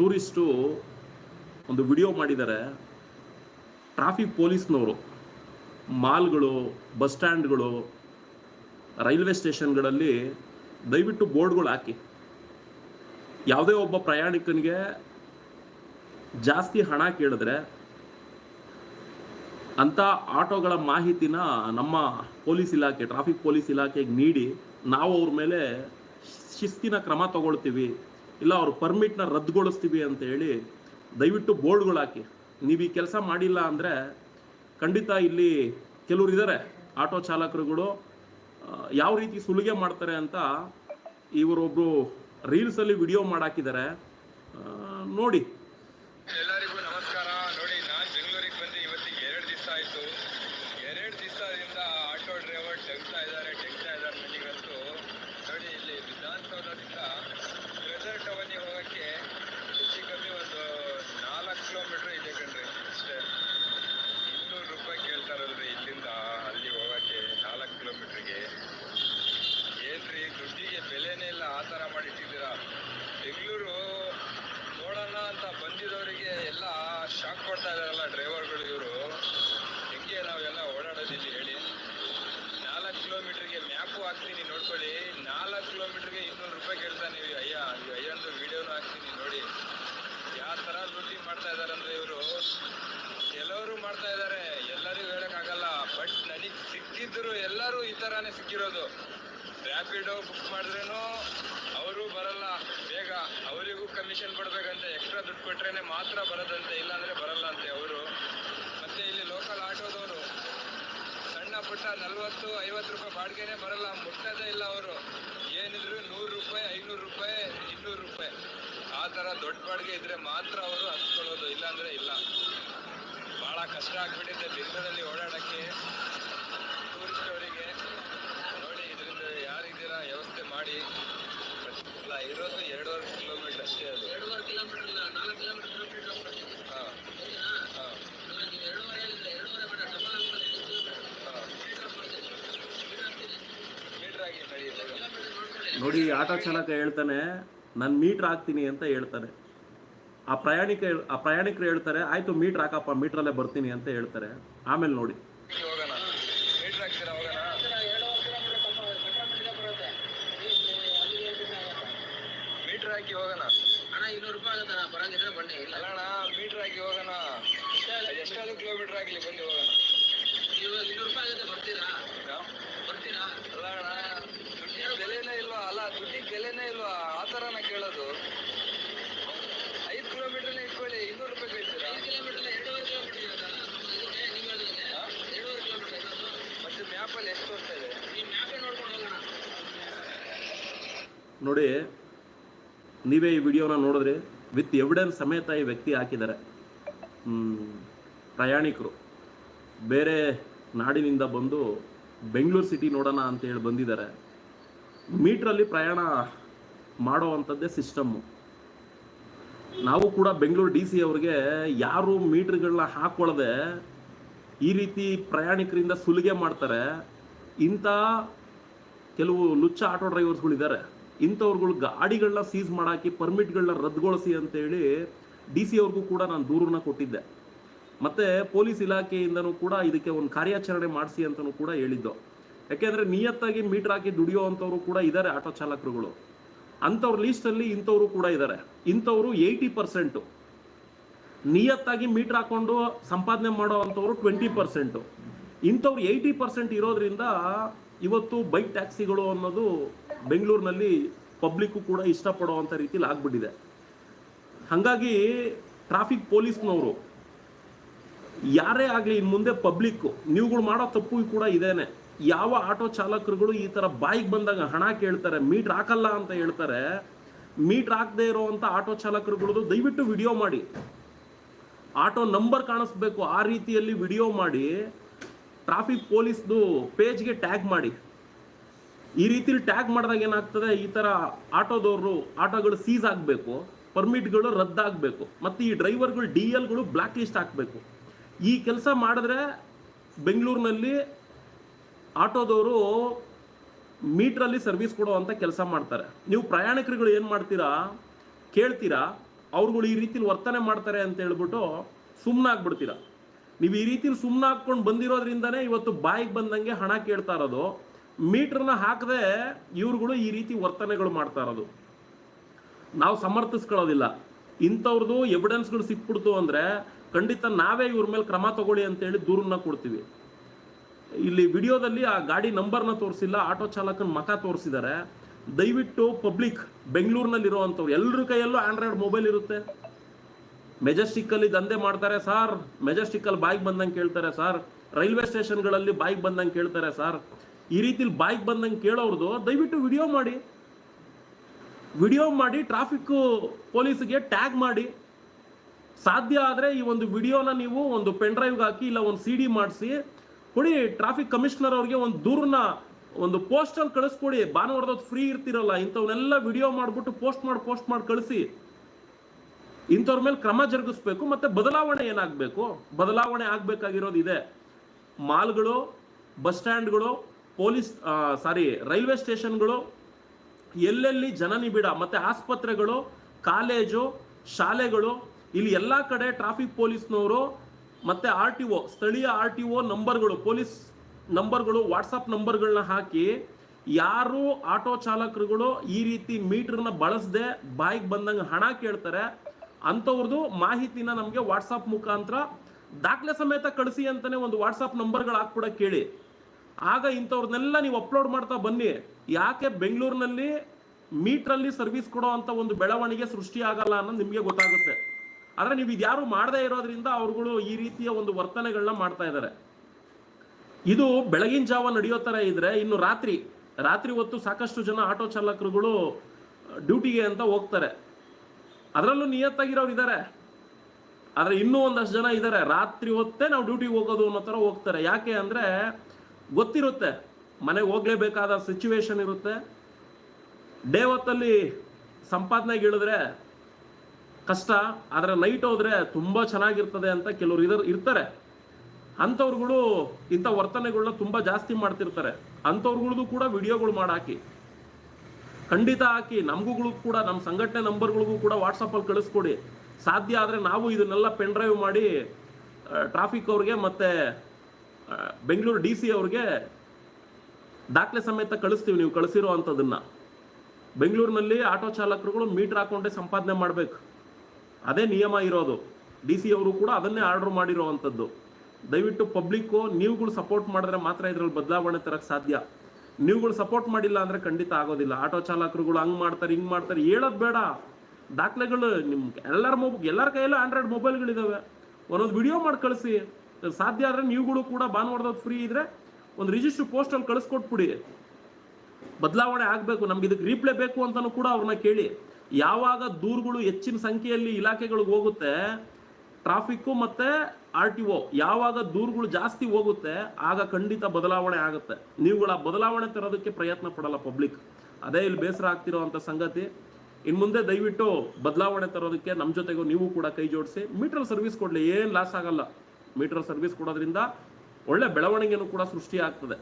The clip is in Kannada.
ಟೂರಿಸ್ಟು ಒಂದು ವಿಡಿಯೋ ಮಾಡಿದ್ದಾರೆ. ಟ್ರಾಫಿಕ್ ಪೊಲೀಸ್ನವರು, ಮಾಲ್ಗಳು, ಬಸ್ ಸ್ಟ್ಯಾಂಡ್ಗಳು, ರೈಲ್ವೆ ಸ್ಟೇಷನ್ಗಳಲ್ಲಿ ದಯವಿಟ್ಟು ಬೋರ್ಡ್ಗಳು ಹಾಕಿ. ಯಾವುದೇ ಒಬ್ಬ ಪ್ರಯಾಣಿಕನಿಗೆ ಜಾಸ್ತಿ ಹಣ ಕೇಳಿದ್ರೆ ಅಂಥ ಆಟೋಗಳ ಮಾಹಿತಿನ ನಮ್ಮ ಪೊಲೀಸ್ ಇಲಾಖೆ, ಟ್ರಾಫಿಕ್ ಪೊಲೀಸ್ ಇಲಾಖೆಗೆ ನೀಡಿ ನಾವು ಅವ್ರ ಮೇಲೆ ಶಿಸ್ತಿನ ಕ್ರಮ ತಗೊಳ್ತೀವಿ. ಇಲ್ಲ, ಅವ್ರ ಪರ್ಮಿಟ್ನ ರದ್ದುಗೊಳಿಸ್ತೀವಿ ಅಂತ ಹೇಳಿ ದಯವಿಟ್ಟು ಬೋರ್ಡ್ಗಳು ಹಾಕಿ. ನೀವು ಈ ಕೆಲಸ ಮಾಡಿಲ್ಲ ಅಂದರೆ ಖಂಡಿತ ಇಲ್ಲಿ ಕೆಲವ್ರು ಇದ್ದಾರೆ ಆಟೋ ಚಾಲಕರುಗಳು ಯಾವ ರೀತಿ ಸುಲಿಗೆ ಮಾಡ್ತಾರೆ ಅಂತ ಇವರೊಬ್ರು ರೀಲ್ಸಲ್ಲಿ ವಿಡಿಯೋ ಮಾಡಾಕಿದ್ದಾರೆ ನೋಡಿ ಎಲ್ಲರಿಗೂ ನಮಸ್ಕಾರ ನೋಡಿ ನಾನು ಬೆಂಗಳೂರಿಗೆ ಬಂದು ಇವತ್ತಿಗೆ ಎರಡು ದಿವಸ ಆಯಿತು ಎರಡು ದಿವಸದಿಂದ ಆಟೋ ಡ್ರೈವರ್ ತೆಗ್ತಾ ಇದ್ದಾರೆ ತೆಗ್ತಾ ಇದ್ದಾರೆ ನನಗಂತೂ ನೋಡಿ ಇಲ್ಲಿ ವಿಧಾನಸೌಧದಿಂದ ಟ್ರೆಜರ್ ಟವನ್ಗೆ ಹೋಗೋಕ್ಕೆ ಹೆಚ್ಚು ಕಮ್ಮಿ ಒಂದು ನಾಲ್ಕು ಕಿಲೋಮೀಟ್ರ್ ಇದೆ ಕಣ್ರಿ ಅಷ್ಟೇ ಇನ್ನೂರು ರೂಪಾಯಿ ಕೇಳ್ತಾರಲ್ರಿ ಇಲ್ಲಿಂದ ಅಲ್ಲಿ ಹೋಗೋಕ್ಕೆ ನಾಲ್ಕು ಕಿಲೋಮೀಟ್ರಿಗೆ ಏನ್ರಿ ದುಡ್ಡಿಗೆ ಬೆಲೆನೇ ಇಲ್ಲ ಆ ಥರ ಮಾಡಿಟ್ಟಿದ್ದೀರಾ ಬೆಂಗಳೂರು ನೋಡೋಣ ಅಂತ ಬಂದಿರೋರಿಗೆ ಎಲ್ಲ ಶಾಕ್ ಕೊಡ್ತಾ ಇದಾರಲ್ಲ ಡ್ರೈವರ್ಗಳು ಇವರು ಹೆಂಗೆ ನಾವೆಲ್ಲ ಓಡಾಡೋದಿಲ್ಲಿ ಹೇಳಿ ನಾಲ್ಕು ಕಿಲೋಮೀಟ್ರಿಗೆ ಮ್ಯಾಪು ಹಾಕ್ತೀನಿ, ನೋಡ್ಕೊಳ್ಳಿ. ನಾಲ್ಕು ಕಿಲೋಮೀಟ್ರಿಗೆ ಇನ್ನೂರು ರೂಪಾಯಿ ಕೇಳ್ತಾನೆ ನೀವು ಅಯ್ಯ ನೀವು ಅಯ್ಯಂದು ವಿಡಿಯೋನು ಹಾಕ್ತೀನಿ, ನೋಡಿ. ಯಾವ ಥರ ಲೂಟಿ ಮಾಡ್ತಾ ಇದ್ದಾರೆ ಅಂದರೆ ಇವರು. ಕೆಲವರು ಮಾಡ್ತಾ ಇದ್ದಾರೆ, ಎಲ್ಲರಿಗೂ ಹೇಳೋಕ್ಕಾಗಲ್ಲ ಬಟ್ ನನಗೆ ಸಿಕ್ಕಿದ್ರು ಎಲ್ಲರೂ ಈ ಥರನೇ ಸಿಕ್ಕಿರೋದು. ರ್ಯಾಪಿಡೋ ಬುಕ್ ಮಾಡಿದ್ರೂ ಅವರು ಬರಲ್ಲ. ಬೇಗ ಅವರಿಗೂ ಕಮಿಷನ್ ಕೊಡ್ಬೇಕಂತೆ. ಎಕ್ಸ್ಟ್ರಾ ದುಡ್ಡು ಕೊಟ್ರೇನೆ ಮಾತ್ರ ಬರೋದಂತೆ, ಇಲ್ಲಾಂದರೆ ಬರಲ್ಲ ಅಂತೆ ಅವರು. ಮತ್ತು ಇಲ್ಲಿ ಲೋಕಲ್ ಆಟೋದವರು. ಪುಟ್ಟ ನಲ್ವತ್ತು, ಐವತ್ತು ರೂಪಾಯಿ ಬಾಡಿಗೆನೆ ಬರಲ್ಲ. ಮುಟ್ಟದೇ ಇಲ್ಲ ಅವರು. ಏನಿದ್ರು ನೂರು ರೂಪಾಯಿ, ಐನೂರು ರೂಪಾಯಿ, ಇನ್ನೂರು ರೂಪಾಯಿ. ಆ ಥರ ದೊಡ್ಡ ಬಾಡಿಗೆ ಇದ್ರೆ ಮಾತ್ರ ಅವರು ಹಂಚ್ಕೊಳ್ಳೋದು ಇಲ್ಲಾಂದ್ರೆ ಇಲ್ಲ. ಭಾಳ ಕಷ್ಟ ಆಗ್ಬಿಟ್ಟಿದೆ ಬಿಂದದಲ್ಲಿ ಓಡಾಡಕ್ಕೆ. ಟೂರಿಸ್ಟ್ ಅವರಿಗೆ. ನೋಡಿ, ಇದರಿಂದ ಯಾರಿದ್ದೀರಾ? ವ್ಯವಸ್ಥೆ ಮಾಡಿ. ಇರೋದು ಎರಡೂವರೆ ಕಿಲೋಮೀಟರ್ ಅಷ್ಟೇ ಅದು. ಎರಡೂವರೆ ಕಿಲೋಮೀಟರ್ ಕಂಪ್ಲೀಟ್ ಹೋಗ್ಬಿಡ್ತೀವಿ ಹಾಂ ಸರಿನಾ ಹಾಂ ಇವಾಗ ನೀವು ಎರಡೂವರೆ ಇಲ್ಲ ಎರಡೂವರೆ ಬೇಡ ಡಬಲ್ ಆಗ್ಬೋದು ಐದು ಕಿಲೋಮೀಟರ್ ಹಾಂ ಮೀಟರ್ ಮಾಡ್ತೀನಿ ಮೀಟರ್ ಹಾಕ್ತೀನಿ ಮೀಟ್ರ್ ಆಗಿ ನಡೆಯುತ್ತೆ ಕಿಲೋಮೀಟರ್ ನೋಡ್ಕೊಳ್ಳಿ ನೋಡಿ ಆಟೋ ಚಾಲಕ ಹೇಳ್ತಾನೆ ನಾನು ಮೀಟ್ರ್ ಹಾಕ್ತೀನಿ ಅಂತ ಹೇಳ್ತಾನೆ. ಆ ಪ್ರಯಾಣಿಕ ಆ ಪ್ರಯಾಣಿಕರು ಹೇಳ್ತಾರೆ ಆಯ್ತು ಮೀಟ್ರ್ ಹಾಕಪ್ಪ ಮೀಟ್ರಲ್ಲೇ ಬರ್ತೀನಿ ಅಂತ ಹೇಳ್ತಾರೆ. ಆಮೇಲೆ ನೋಡಿ. ಹೋಗೋಣ ಮೀಟ್ರ್ ಹಾಕಿ ಹೋಗೋಣ. ಅಣ್ಣ ಇನ್ನೂರು ರೂಪಾಯಿ ಆಗುತ್ತೆ ಅಣ್ಣ ಬರಂಗಿದ್ರೆ ಬನ್ನಿ ಇಲ್ಲ. ಅಲ್ಲಣ್ಣ ಮೀಟ್ರ್ ಹಾಕಿ ಹೋಗೋಣ. ಎಷ್ಟಾದ್ರೂ ಕಿಲೋಮೀಟ್ರ್ ಆಗಲಿ ಬನ್ನಿ ಹೋಗೋಣ. ಇವಾಗ ಇನ್ನೂರು ರೂಪಾಯಿ ಆಗುತ್ತೆ ಬರ್ತೀರಾ? ಬರ್ತೀರಾ? ಅಲ್ಲ ಅಣ್ಣ ದುಡ್ಡಿನ ಬೆಲೆನೇ ಇಲ್ವಾ ಅಲ್ಲ ದುಡ್ಡಿನ ಬೆಲೆನೇ ಇಲ್ವಾ? ಆ ಥರನ ಕೇಳೋದು. ಐದು ಕಿಲೋಮೀಟರ್ನೇ ಇಟ್ಕೊಳ್ಳಿ ಇನ್ನೂರು ರೂಪಾಯಿ ಕೇಳ್ತೀರಾ? ಐದು ಕಿಲೋಮೀಟರ್ ಎರಡೂವರೆ ಕಿಲೋಮೀಟರ್ ಎರಡೂವರೆ ಕಿಲೋಮೀಟರ್ ಮತ್ತೆ ಮ್ಯಾಪಲ್ಲಿ ಎಷ್ಟು ತೋರಿಸ್ತಾ ಇದೆ? ಈ ಮ್ಯಾಪೇ ನೋಡ್ಕೊಂಡು ಹೋಗೋಣ. ನೋಡಿ ನೀವೇ ಈ ವಿಡಿಯೋನ ನೋಡಿದ್ರೆ ವಿತ್ ಎವಿಡೆನ್ಸ್ ಸಮೇತ ಈ ವ್ಯಕ್ತಿ ಹಾಕಿದ್ದಾರೆ. ಹ್ಮ್, ಪ್ರಯಾಣಿಕರು. ಬೇರೆ ನಾಡಿನಿಂದ ಬಂದು ಬೆಂಗಳೂರು ಸಿಟಿ ನೋಡೋಣ ಅಂತ ಹೇಳಿ ಬಂದಿದ್ದಾರೆ. ಮೀಟ್ರಲ್ಲಿ ಪ್ರಯಾಣ ಮಾಡೋ ಅಂಥದ್ದೇ ಸಿಸ್ಟಮ್ಮು. ನಾವು ಕೂಡ ಬೆಂಗಳೂರು ಡಿ ಸಿ ಅವ್ರಿಗೆ ಯಾರು ಮೀಟ್ರ್ಗಳನ್ನ ಹಾಕೊಳ್ಳದೆ ಈ ರೀತಿ ಪ್ರಯಾಣಿಕರಿಂದ ಸುಲಿಗೆ ಮಾಡ್ತಾರೆ. ಇಂಥ ಕೆಲವು ಲುಚ್ಚ ಆಟೋ ಡ್ರೈವರ್ಸ್ಗಳಿದ್ದಾರೆ. ಇಂಥವ್ರುಗಳು ಗಾಡಿಗಳನ್ನ ಸೀಸ್ ಮಾಡಾಕಿ ಪರ್ಮಿಟ್ಗಳನ್ನ ರದ್ದುಗೊಳಿಸಿ ಅಂತೇಳಿ ಡಿ ಸಿ ಅವ್ರಿಗೂ ಕೂಡ ನಾನು ದೂರನ್ನ ಕೊಟ್ಟಿದ್ದೆ. ಮತ್ತು ಪೊಲೀಸ್ ಇಲಾಖೆಯಿಂದನೂ ಕೂಡ ಇದಕ್ಕೆ ಒಂದು ಕಾರ್ಯಾಚರಣೆ ಮಾಡಿಸಿ ಅಂತಲೂ ಕೂಡ ಹೇಳಿದ್ದು. ಯಾಕೆಂದ್ರೆ ನಿಯತ್ತಾಗಿ ಮೀಟರ್ ಹಾಕಿ ದುಡಿಯೋ ಅಂಥವ್ರು ಕೂಡ ಇದ್ದಾರೆ ಆಟೋ ಚಾಲಕರುಗಳು. ಅಂಥವ್ರ ಲೀಸ್ಟಲ್ಲಿ ಇಂಥವರು ಕೂಡ ಇದ್ದಾರೆ ಇಂಥವರು ಏಯ್ಟಿ ಪರ್ಸೆಂಟು ನಿಯತ್ತಾಗಿ ಮೀಟರ್ ಹಾಕೊಂಡು ಸಂಪಾದನೆ ಮಾಡೋ ಅಂಥವ್ರು ಟ್ವೆಂಟಿ ಪರ್ಸೆಂಟು ಇಂಥವ್ರು ಏಯ್ಟಿ ಪರ್ಸೆಂಟ್ ಇರೋದ್ರಿಂದ ಇವತ್ತು ಬೈಕ್ ಟ್ಯಾಕ್ಸಿಗಳು ಅನ್ನೋದು ಬೆಂಗಳೂರಿನಲ್ಲಿ ಪಬ್ಲಿಕ್ಕು ಕೂಡ ಇಷ್ಟಪಡುವಂಥ ರೀತಿಲಿ ಆಗ್ಬಿಟ್ಟಿದೆ. ಹಾಗಾಗಿ ಟ್ರಾಫಿಕ್ ಪೊಲೀಸ್ನವರು ಯಾರೇ ಆಗಲಿ ಇನ್ನು ಮುಂದೆ ಪಬ್ಲಿಕ್ಕು ನೀವುಗಳು ಮಾಡೋ ತಪ್ಪು ಕೂಡ ಇದೇನೆ. ಯಾವ ಆಟೋ ಚಾಲಕರುಗಳು ಈ ಥರ ಬಾಯಿಗೆ ಬಂದಾಗ ಹಣ ಕೇಳ್ತಾರೆ ಮೀಟ್ರ್ ಹಾಕಲ್ಲ ಅಂತ ಹೇಳ್ತಾರೆ ಮೀಟ್ರ್ ಹಾಕದೇ ಇರೋವಂಥ ಆಟೋ ಚಾಲಕರುಗಳದ್ದು ದಯವಿಟ್ಟು ವಿಡಿಯೋ ಮಾಡಿ. ಆಟೋ ನಂಬರ್ ಕಾಣಿಸ್ಬೇಕು, ಆ ರೀತಿಯಲ್ಲಿ ವಿಡಿಯೋ ಮಾಡಿ, ಟ್ರಾಫಿಕ್ ಪೊಲೀಸ್ದು ಪೇಜ್ಗೆ ಟ್ಯಾಗ್ ಮಾಡಿ. ಈ ರೀತಿಲಿ ಟ್ಯಾಗ್ ಮಾಡಿದಾಗ ಏನಾಗ್ತದೆ, ಈ ಥರ ಆಟೋದವರು ಆಟೋಗಳು ಸೀಸ್ ಆಗಬೇಕು, ಪರ್ಮಿಟ್ಗಳು ರದ್ದಾಗಬೇಕು, ಮತ್ತು ಈ ಡ್ರೈವರ್ಗಳು, ಡಿ ಎಲ್ಗಳು ಬ್ಲ್ಯಾಕ್ ಲಿಸ್ಟ್ ಹಾಕಬೇಕು. ಈ ಕೆಲಸ ಮಾಡಿದ್ರೆ ಬೆಂಗಳೂರಿನಲ್ಲಿ ಆಟೋದವರು ಮೀಟ್ರಲ್ಲಿ ಸರ್ವಿಸ್ ಕೊಡುವಂಥ ಕೆಲಸ ಮಾಡ್ತಾರೆ. ನೀವು ಪ್ರಯಾಣಿಕರುಗಳು ಏನು ಮಾಡ್ತೀರಾ? ಕೇಳ್ತೀರಾ? ಅವ್ರುಗಳು ಈ ರೀತಿಲಿ ವರ್ತನೆ ಮಾಡ್ತಾರೆ ಅಂತ ಹೇಳ್ಬಿಟ್ಟು ಸುಮ್ಮನಾಗ್ಬಿಡ್ತೀರ ನೀವು ಈ ರೀತಿಲಿ ಸುಮ್ಮನೆ ಹಾಕ್ಕೊಂಡು ಬಂದಿರೋದ್ರಿಂದನೇ ಇವತ್ತು ಬಾಯಿಗೆ ಬಂದಂಗೆ ಹಣ ಕೇಳ್ತಾ ಇರೋದು. ಮೀಟ್ರನ್ನ ಹಾಕದೆ ಇವ್ರುಗಳು ಈ ರೀತಿ ವರ್ತನೆಗಳು ಮಾಡ್ತಾ ಇರೋದು. ನಾವು ಸಮರ್ಥಿಸ್ಕೊಳ್ಳೋದಿಲ್ಲ. ಇಂಥವ್ರದ್ದು ಎವಿಡೆನ್ಸ್ಗಳು ಸಿಕ್ಬಿಡ್ತು ಅಂದರೆ ಖಂಡಿತ ನಾವೇ ಇವ್ರ ಮೇಲೆ ಕ್ರಮ ತಗೊಳ್ಳಿ ಅಂತೇಳಿ ದೂರನ್ನ ಕೊಡ್ತೀವಿ. ಇಲ್ಲಿ ವಿಡಿಯೋದಲ್ಲಿ ಆ ಗಾಡಿ ನಂಬರ್ನ ತೋರಿಸಿಲ್ಲ, ಆಟೋ ಚಾಲಕನ ಮಕ ತೋರಿಸಿದ್ದಾರೆ ದಯವಿಟ್ಟು ಪಬ್ಲಿಕ್ ಬೆಂಗಳೂರಿನಲ್ಲಿ ಇರುವಂಥವ್ರು ಎಲ್ಲರ ಕೈಯಲ್ಲೂ ಆಂಡ್ರಾಯ್ಡ್ ಮೊಬೈಲ್ ಇರುತ್ತೆ. ಮೆಜೆಸ್ಟಿಕ್ ಅಲ್ಲಿ ದಂಧೆ ಮಾಡ್ತಾರೆ ಸರ್. ಮೆಜೆಸ್ಟಿಕ್ ಅಲ್ಲಿ ಬಾಯಿಗೆ ಬಂದಂಗೆ ಕೇಳ್ತಾರೆ ಸರ್. ರೈಲ್ವೆ ಸ್ಟೇಷನ್ಗಳಲ್ಲಿ ಬಾಯಿಗೆ ಬಂದಂಗೆ ಕೇಳ್ತಾರೆ ಸರ್. ಈ ರೀತಿಲಿ ಬಾಯಿಗೆ ಬಂದಂಗೆ ಕೇಳೋರ್ದು, ದಯವಿಟ್ಟು ವಿಡಿಯೋ ಮಾಡಿ. ವಿಡಿಯೋ ಮಾಡಿ ಟ್ರಾಫಿಕ್ ಪೊಲೀಸ್ಗೆ ಟ್ಯಾಗ್ ಮಾಡಿ. ಸಾಧ್ಯ ಆದರೆ ಈ ಒಂದು ವಿಡಿಯೋನ ನೀವು ಒಂದು ಪೆನ್ ಡ್ರೈವ್ಗೆ ಹಾಕಿ, ಇಲ್ಲ ಒಂದು ಸಿ ಡಿ ಮಾಡಿಸಿ. ಕೊಡಿ ಟ್ರಾಫಿಕ್ ಕಮಿಷನರ್ ಅವ್ರಿಗೆ ಒಂದು ದೂರನ್ನ ಒಂದು ಪೋಸ್ಟಲ್ಲಿ ಕಳಿಸ್ಕೊಡಿ. ಭಾನುವಾರದೊತ್ತು ಫ್ರೀ ಇರ್ತಿರಲ್ಲ ಇಂಥವನ್ನೆಲ್ಲ ವಿಡಿಯೋ ಮಾಡಿಬಿಟ್ಟು ಪೋಸ್ಟ್ ಮಾಡಿ ಪೋಸ್ಟ್ ಮಾಡಿ ಕಳಿಸಿ. ಇಂಥವ್ರ ಮೇಲೆ ಕ್ರಮ ಜರುಗಿಸ್ಬೇಕು, ಮತ್ತೆ ಬದಲಾವಣೆ ಏನಾಗಬೇಕು? ಬದಲಾವಣೆ ಆಗಬೇಕಾಗಿರೋದು ಇದೆ. ಮಾಲ್ಗಳು, ಬಸ್ ಸ್ಟ್ಯಾಂಡ್ಗಳು, ಪೊಲೀಸ್ ಸಾರಿ, ರೈಲ್ವೆ ಸ್ಟೇಷನ್ಗಳು, ಎಲ್ಲೆಲ್ಲಿ ಜನನಿಬಿಡ, ಮತ್ತೆ ಆಸ್ಪತ್ರೆಗಳು, ಕಾಲೇಜು, ಶಾಲೆಗಳು, ಇಲ್ಲಿ ಎಲ್ಲ ಕಡೆ ಟ್ರಾಫಿಕ್ ಪೊಲೀಸ್ನವರು ಮತ್ತೆ ಆರ್ ಟಿ ಒ ಸ್ಥಳೀಯ ಆರ್ ಟಿ ಒ ನಂಬರ್ಗಳು ಪೊಲೀಸ್ ನಂಬರ್ಗಳು ವಾಟ್ಸಪ್ ನಂಬರ್ಗಳನ್ನ ಹಾಕಿ ಯಾರು ಆಟೋ ಚಾಲಕರುಗಳು ಈ ರೀತಿ ಮೀಟರ್ನ ಬಳಸದೆ ಬಾಯಿಗೆ ಬಂದಂಗೆ ಹಣ ಕೇಳ್ತಾರೆ ಅಂಥವ್ರದ್ದು ಮಾಹಿತಿನ ನಮಗೆ ವಾಟ್ಸಪ್ ಮುಖಾಂತರ ದಾಖಲೆ ಸಮೇತ ಕಳಿಸಿ ಅಂತಾನೆ ಒಂದು ವಾಟ್ಸಪ್ ನಂಬರ್ಗಳು ಹಾಕ್ಬಿಡಕ್ಕೆ ಕೇಳಿ. ಆಗ ಇಂಥವ್ರನ್ನೆಲ್ಲ ನೀವು ಅಪ್ಲೋಡ್ ಮಾಡ್ತಾ ಬನ್ನಿ. ಯಾಕೆ ಬೆಂಗಳೂರಿನಲ್ಲಿ ಮೀಟ್ರಲ್ಲಿ ಸರ್ವಿಸ್ ಕೊಡೋ ಅಂತ ಒಂದು ಬೆಳವಣಿಗೆ ಸೃಷ್ಟಿ ಆಗಲ್ಲ ಅನ್ನೋದು ನಿಮಗೆ ಗೊತ್ತಾಗುತ್ತೆ. ಆದ್ರೆ ನೀವು ಇದ್ಯಾರು ಮಾಡದೇ ಇರೋದ್ರಿಂದ ಅವ್ರುಗಳು ಈ ರೀತಿಯ ಒಂದು ವರ್ತನೆಗಳನ್ನ ಮಾಡ್ತಾ ಇದ್ದಾರೆ. ಇದು ಬೆಳಗಿನ ಜಾವ ನಡೆಯೋ ತರ ಇದ್ರೆ ಇನ್ನು ರಾತ್ರಿ ರಾತ್ರಿ ಹೊತ್ತು ಸಾಕಷ್ಟು ಜನ ಆಟೋ ಚಾಲಕರುಗಳು ಡ್ಯೂಟಿಗೆ ಅಂತ ಹೋಗ್ತಾರೆ. ಅದರಲ್ಲೂ ನಿಯತ್ತಾಗಿರೋರು ಇದ್ದಾರೆ ಆದರೆ ಇನ್ನೂ ಒಂದಷ್ಟು ಜನ ಇದ್ದಾರೆ ರಾತ್ರಿ ಹೊತ್ತೇ ನಾವು ಡ್ಯೂಟಿಗೆ ಹೋಗೋದು ಅನ್ನೋ ತರ ಹೋಗ್ತಾರೆ. ಯಾಕೆ ಅಂದ್ರೆ ಗೊತ್ತಿರುತ್ತೆ, ಮನೆಗೆ ಹೋಗ್ಲೇಬೇಕಾದ ಸಿಚುವೇಶನ್ ಇರುತ್ತೆ. ಡೇ ಹೊತ್ತಲ್ಲಿ ಸಂಪಾದನೆಗೆ ಇಳಿದ್ರೆ ಕಷ್ಟ, ಆದರೆ ನೈಟ್ ಹೋದ್ರೆ ತುಂಬಾ ಚೆನ್ನಾಗಿರ್ತದೆ ಅಂತ ಕೆಲವರು ಇದ್ರ ಇರ್ತಾರೆ. ಅಂಥವ್ರುಗಳು ಇಂಥ ವರ್ತನೆಗಳನ್ನ ತುಂಬಾ ಜಾಸ್ತಿ ಮಾಡ್ತಿರ್ತಾರೆ. ಅಂಥವ್ರುಗಳದ್ದು ಕೂಡ ವಿಡಿಯೋಗಳು ಮಾಡಾಕಿ. ಖಂಡಿತ ಹಾಕಿ, ನಮಗುಗಳು ಕೂಡ ನಮ್ಮ ಸಂಘಟನೆ ನಂಬರ್ಗಳಿಗೂ ಕೂಡ ವಾಟ್ಸಪ್ಪಲ್ಲಿ ಕಳಿಸ್ಕೊಡಿ. ಸಾಧ್ಯ ಆದರೆ ನಾವು ಇದನ್ನೆಲ್ಲ ಪೆನ್ ಡ್ರೈವ್ ಮಾಡಿ ಟ್ರಾಫಿಕ್ ಅವ್ರಿಗೆ ಮತ್ತೆ ಬೆಂಗಳೂರು ಡಿ ಸಿ ಅವ್ರಿಗೆ ದಾಖಲೆ ಸಮೇತ ಕಳಿಸ್ತೀವಿ ನೀವು ಕಳಿಸಿರೋ ಅಂಥದ್ದನ್ನು ಬೆಂಗಳೂರಿನಲ್ಲಿ ಆಟೋ ಚಾಲಕರುಗಳು ಮೀಟರ್ ಹಾಕೊಂಡೆ ಸಂಪಾದನೆ ಮಾಡಬೇಕು. ಅದೇ ನಿಯಮ ಇರೋದು. ಡಿ ಸಿ ಅವರು ಕೂಡ ಅದನ್ನೇ ಆರ್ಡರ್ ಮಾಡಿರೋವಂಥದ್ದು. ದಯವಿಟ್ಟು ಪಬ್ಲಿಕ್ಕು ನೀವುಗಳು ಸಪೋರ್ಟ್ ಮಾಡಿದ್ರೆ ಮಾತ್ರ ಇದರಲ್ಲಿ ಬದಲಾವಣೆ ತರಕ್ಕೆ ಸಾಧ್ಯ. ನೀವುಗಳು ಸಪೋರ್ಟ್ ಮಾಡಿಲ್ಲ ಅಂದರೆ ಖಂಡಿತ ಆಗೋದಿಲ್ಲ. ಆಟೋ ಚಾಲಕರುಗಳು ಹಂಗೆ ಮಾಡ್ತಾರೆ, ಹಿಂಗೆ ಮಾಡ್ತಾರೆ, ಹೇಳೋದು ಬೇಡ. ದಾಖಲೆಗಳು ನಿಮ್ಮ ಎಲ್ಲರ ಮೊಬ್, ಎಲ್ಲರ ಕೈಯಲ್ಲೂ ಆಂಡ್ರಾಯ್ಡ್ ಮೊಬೈಲ್ಗಳಿದ್ದಾವೆ ಒಂದೊಂದು ವಿಡಿಯೋ ಮಾಡಿ ಕಳಿಸಿ. ಸಾಧ್ಯ ಆದರೆ ನೀವುಗಳು ಕೂಡ ಭಾನುವಾರದವ್ರು ಫ್ರೀ ಇದ್ರೆ ಒಂದು ರಿಜಿಸ್ಟರ್ ಪೋಸ್ಟಲ್ಲಿ ಕಳಿಸ್ಕೊಟ್ಬಿಡಿ. ಬದಲಾವಣೆ ಆಗಬೇಕು. ನಮ್ಗೆ ಇದಕ್ಕೆ ರೀಪ್ಲೇ ಬೇಕು ಅಂತಲೂ ಕೂಡ ಅವ್ರನ್ನ ಕೇಳಿ. ಯಾವಾಗ ದೂರುಗಳು ಹೆಚ್ಚಿನ ಸಂಖ್ಯೆಯಲ್ಲಿ ಇಲಾಖೆಗಳಿಗೆ ಹೋಗುತ್ತೆ, ಟ್ರಾಫಿಕ್ಕು ಮತ್ತು ಆರ್ ಟಿ ಒ, ಯಾವಾಗ ದೂರುಗಳು ಜಾಸ್ತಿ ಹೋಗುತ್ತೆ, ಆಗ ಖಂಡಿತ ಬದಲಾವಣೆ ಆಗುತ್ತೆ. ನೀವುಗಳ ಬದಲಾವಣೆ ತರೋದಕ್ಕೆ ಪ್ರಯತ್ನ ಪಡಲ್ಲ ಪಬ್ಲಿಕ್. ಅದೇ ಇಲ್ಲಿ ಬೇಸರ ಆಗ್ತಿರೋ ಅಂತ ಸಂಗತಿ. ಇನ್ನು ಮುಂದೆ ದಯವಿಟ್ಟು ಬದಲಾವಣೆ ತರೋದಕ್ಕೆ ನಮ್ಮ ಜೊತೆಗೂ ನೀವು ಕೂಡ ಕೈ ಜೋಡಿಸಿ. ಮೀಟರ್ ಸರ್ವಿಸ್ ಕೊಡಲಿ, ಏನ್ ಲಾಸ್ ಆಗಲ್ಲ. ಮೀಟರ್ ಸರ್ವಿಸ್ ಕೊಡೋದ್ರಿಂದ ಒಳ್ಳೆ ಬೆಳವಣಿಗೆನೂ ಕೂಡ ಸೃಷ್ಟಿ ಆಗ್ತದೆ.